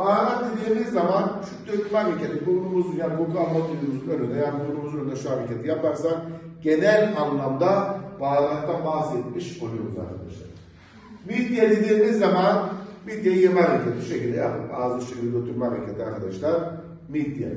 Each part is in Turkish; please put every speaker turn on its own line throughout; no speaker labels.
Baharat dediğimiz zaman şu dökme hareketi, burnumuz yani koku alma duyumuzun önünde, yani burnumuzun önünde şu hareketi yaparsak genel anlamda baharattan bahsetmiş oluyoruz arkadaşlar. Midye dediğimiz zaman midye yeme hareketi şu şekilde yapıp ağzı şekilde götürme hareketi arkadaşlar. Midye.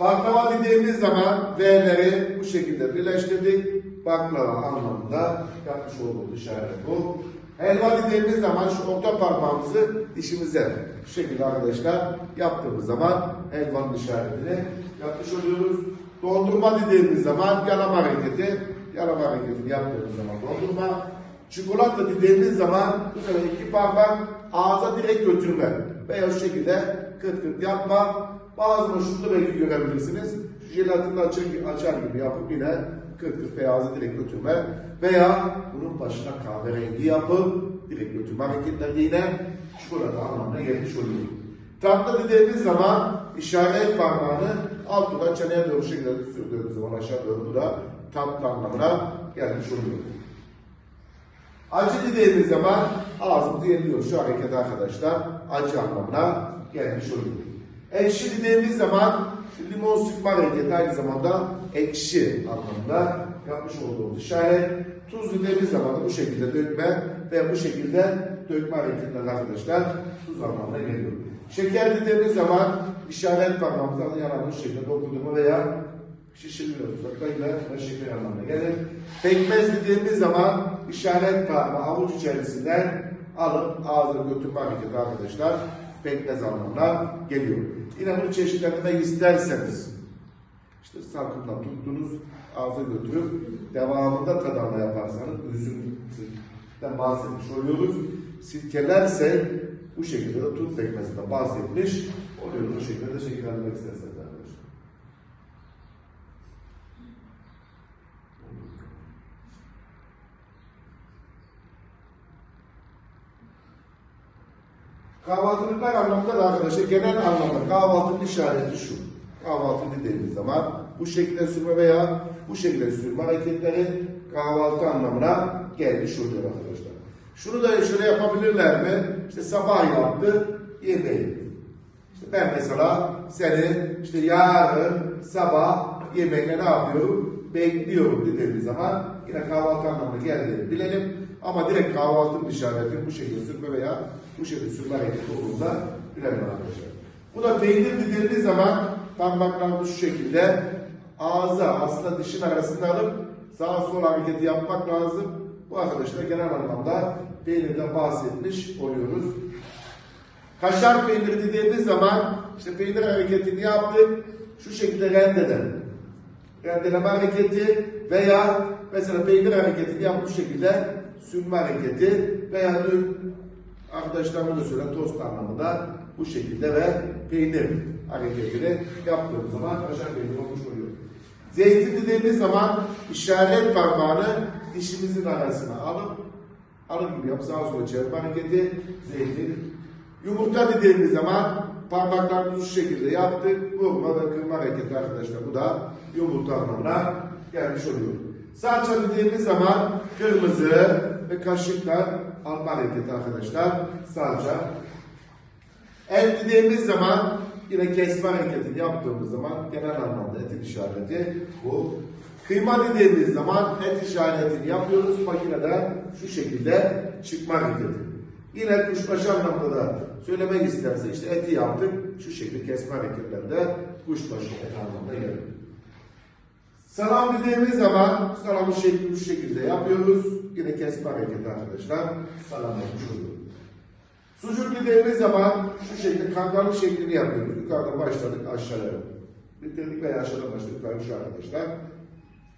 Baklava dediğimiz zaman V'leri bu şekilde birleştirdik. Baklava anlamında yapmış olduğumuz işaret bu. Helva dediğimiz zaman şu orta parmağımızı dişimize şu şekilde arkadaşlar yaptığımız zaman helvanın işaretini yapmış oluyoruz. Dondurma dediğimiz zaman yalama hareketi. Yalama hareketini yaptığımız zaman dondurma. Çikolata dediğimiz zaman bu sefer iki parmak ağza direkt götürme. Veya şu şekilde kıt kıt yapma. Bazıları şunu belki görebilirsiniz. Jelatini açar, açar gibi yapıp yine kıt kıt beyazı direkt götürme. Veya bunun başına kahverengi yapıp direkt götürme hareketleri yine çikolata anlamına gelmiş oluyor. Tatlı dediğimiz zaman işaret parmağını altından çeneye doğru şekilde sürdüğümüz zaman aşağı doğru bu da tatlı anlamına gelmiş oluyor. Acı dediğimiz zaman ağzımızı yeniliyor. Şu hareket arkadaşlar acı anlamına gelmiş oluyor. Ekşi dediğimiz zaman limon sıkma hareketi aynı zamanda ekşi anlamında yapmış olduğumuz işaret. Tuz dediğimiz zaman da bu şekilde dökme ve bu şekilde dökme hareketleri arkadaşlar tuz anlamına geliyor. Şeker dediğimiz zaman işaret parmağımızdan şu şekilde dokundurma veya şişirmiyoruz. Uzaklayla ve şeker anlamına gelir. Pekmez dediğimiz zaman işaret parmağı avuç içerisinden alıp ağzına götürme hareketi arkadaşlar pekmez anlamına geliyor. Bunu çeşitlendirmek isterseniz işte salkımdan tuttunuz ağza götürüp devamında tadama yaparsanız üzümden bahsetmiş oluyoruz. Silkelerse bu şekilde de tut pekmezinden bahsetmiş oluyoruz. Bu şekilde de şekillendirmek isterseniz arkadaşlar. Kahvaltılıklar anlamında da arkadaşlar genel anlamda kahvaltının işareti şu. Kahvaltı dediğimiz zaman bu şekilde sürme veya bu şekilde sürme hareketleri kahvaltı anlamına gelmiş oluyor arkadaşlar. Şunu da şöyle yapabilirler mi? İşte sabah yaptı, yemeği. İşte ben mesela seni işte yarın sabah yemeğine ne yapıyorum? Bekliyorum dediğimiz zaman yine kahvaltı anlamına geldiğini bilelim. Ama direkt kahvaltının işareti bu şekilde sürme veya bu şekilde sürme hareketi olduğunda bilelim arkadaşlar. Bu da peynir dediğimiz zaman parmaklarımız şu şekilde ağza aslında dişin arasında alıp sağa sola hareketi yapmak lazım. Bu arkadaşlar genel anlamda peynirden bahsetmiş oluyoruz. Kaşar peyniri dediğimiz zaman işte peynir hareketini yaptık. Şu şekilde rendeden. Rendeleme hareketi veya mesela peynir hareketini yaptık bu şekilde sürme hareketi veya dün arkadaşlarımız da söylen tost anlamında bu şekilde ve peynir hareketini yaptığımız zaman kaşar peyniri olmuş oluyor. Zeytin dediğimiz zaman işaret parmağını dişimizin arasına alıp alır gibi yap sağa sola çevirme hareketi zeytin. Yumurta dediğimiz zaman parmaklarımızı şu şekilde yaptık. Vurma ve kırma hareketi arkadaşlar. Bu da yumurta anlamına gelmiş oluyor. Salça dediğimiz zaman kırmızı ve kaşıkla alma hareketi arkadaşlar. Salça. Et dediğimiz zaman yine kesme hareketini yaptığımız zaman genel anlamda etin işareti bu. Kıyma dediğimiz zaman et işaretini yapıyoruz. Makineden şu şekilde çıkma hareketi. Yine kuşbaşı anlamda da söylemek isterse işte eti yaptık. Şu şekilde kesme hareketlerinde kuşbaşı anlamda geliyor. Salam dediğimiz zaman salamın şekli bu şekilde yapıyoruz. Yine kesme hareketi arkadaşlar. Salam yapmış oluyoruz. Sucuk dediğimiz zaman şu şekilde kangarlı şeklini yapıyoruz. Yukarıdan başladık aşağıya. Bitirdik veya aşağıdan başladık. Yukarı şu arkadaşlar.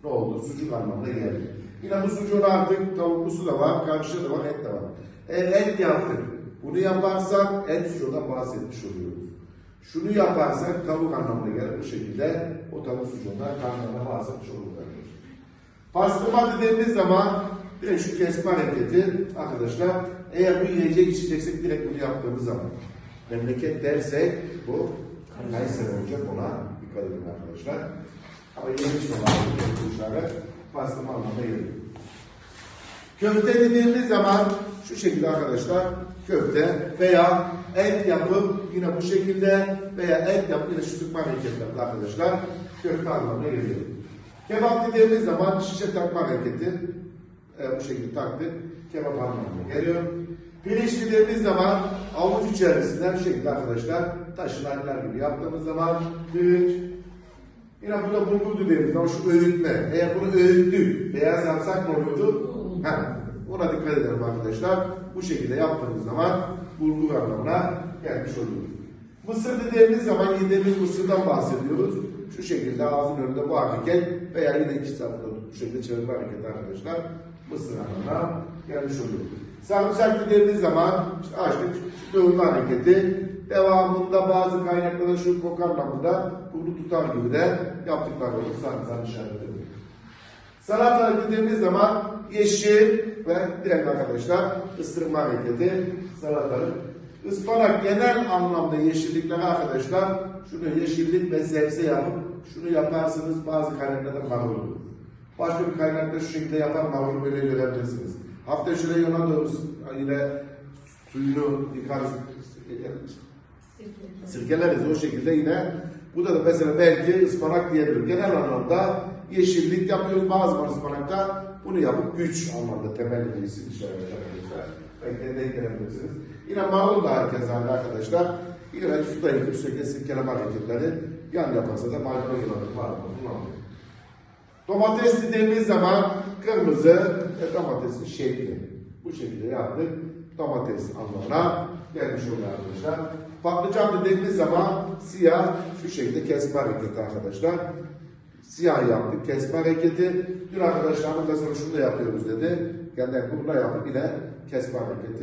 Ne oldu? Sucuk anlamına geldi. Yine bu sucuğun artık tavuklusu da var, karşıda da var, et de var. Eğer et yaptık. Bunu yaparsak et sucuğundan bahsetmiş oluyoruz. Şunu yaparsak tavuk anlamına gelir bu şekilde. O tavuk sucuğundan karnına bahsetmiş oluruz arkadaşlar. Pastırma dediğimiz zaman direkt şu kesme hareketi arkadaşlar eğer bu yiyecek içeceksek direkt bunu yaptığımız zaman memleket dersek bu Kayseri olacak ona dikkat edin arkadaşlar. Ama yemiş olan bu işaret pastırma anlamına geliyor. Köfte dediğimiz zaman şu şekilde arkadaşlar köfte veya et yapıp yine bu şekilde veya et yapıp yine şu sıkma hareketlerinde arkadaşlar köfte anlamına geliyor. Kebap dediğimiz zaman şişe takma hareketi e, bu şekilde taktık. Kebap anlamına geliyor. Pirinç dediğimiz zaman avuç içerisinde bu şekilde arkadaşlar taşınanlar gibi yaptığımız zaman pirinç Yine burada bulgur dediğimiz zaman şu öğütme. Eğer bunu öğüttük, beyaz yapsak ne oluyordu? Ha, ona dikkat edelim arkadaşlar. Bu şekilde yaptığımız zaman bulgur anlamına gelmiş oluyor. Mısır dediğimiz zaman yediğimiz mısırdan bahsediyoruz. Şu şekilde ağzın önünde bu hareket veya yine iki tarafında bu şekilde çevirme hareketi arkadaşlar. Mısır anlamına gelmiş oluyor. Sarımsak dediğimiz zaman işte açtık dövme hareketi. Devamında bazı kaynaklarda şu kok anlamında bunu tutar gibi de yaptıkları olur. Sarımsak işareti. Salatalık dediğimiz zaman yeşil ve direkt arkadaşlar ısırma hareketi salatalık. Ispanak genel anlamda yeşillikler arkadaşlar şunu yeşillik ve sebze yapıp şunu yaparsınız bazı kaynaklarda marul. Başka bir kaynakta şu şekilde yapar marul böyle görebilirsiniz. Hafta şöyle yonalıyoruz yine suyunu yıkarız sirkeleriz o şekilde yine bu da, mesela belki ıspanak diyebilir. Genel anlamda yeşillik yapıyoruz bazı var ıspanakta bunu yapıp güç anlamda temel bir isim işaret arkadaşlar. Belki de denk gelebilirsiniz. Yine marul da herkes arkadaşlar. Yine suda yıkıp sürekli sirkeleme hareketleri yan yaparsa da marul yılanır var kullanılıyor. Domates dediğimiz zaman kırmızı ve domatesin şekli. Bu şekilde yaptık. Domates anlamına gelmiş oluyor arkadaşlar. Patlıcan dediğimiz zaman siyah şu şekilde kesme hareketi arkadaşlar. Siyah yaptık kesme hareketi. Dün arkadaşlarım mesela şunu da yapıyoruz dedi. Genelde bunu da yapıp yine kesme hareketi.